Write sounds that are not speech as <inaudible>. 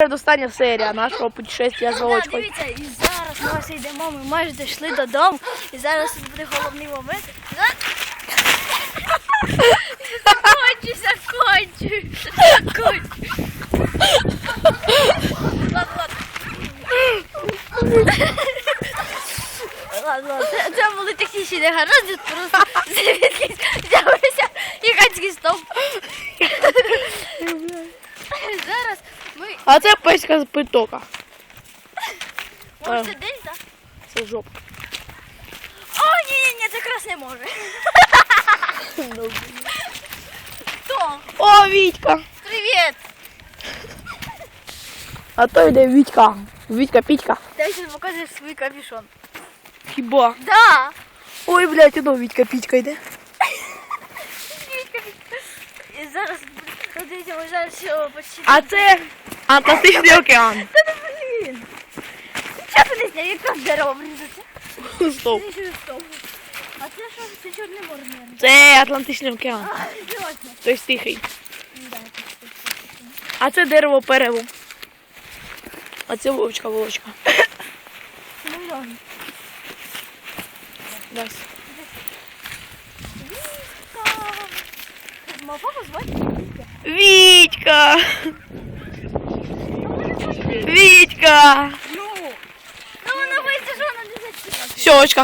Передостання серія нашого путешествия за Да, дивіться, і зараз ми ось йдемо, ми майже дійшли додому. І зараз тут буде головний момент. Кончу. Кончу. Ладно, ладно. Ладно. Це, були технічні негаразди, просто звідкись взявся гігантський стовп. Зараз А це песька з притока. <laughs> Може, це десь, так? Це жопа. О, ні, ні, це якраз не може. <laughs> Хто? О, Вітька! Привіт! А то йде Вітька. Вітька Пітька. Дай сейчас покажеш свій капюшон. Хіба? Да! Ой, блядь, ну Вітька Пітька йде. І зараз, ну, дивіться, ми зараз все почти... А це Атлантичний океан. Та ну, блін! Що ти не якраз дерево врізати? Стоп. А це що? Це чорне море, мабуть. Це Атлантичний океан. А. Той тихий. Ну, да. А це дерево перево. А це вовчка волочка. Ну. Дась. Мого папу звати? Вітька! Вітька! Ну! Ну, вона боїться, що вона не зачитає. Все, очка.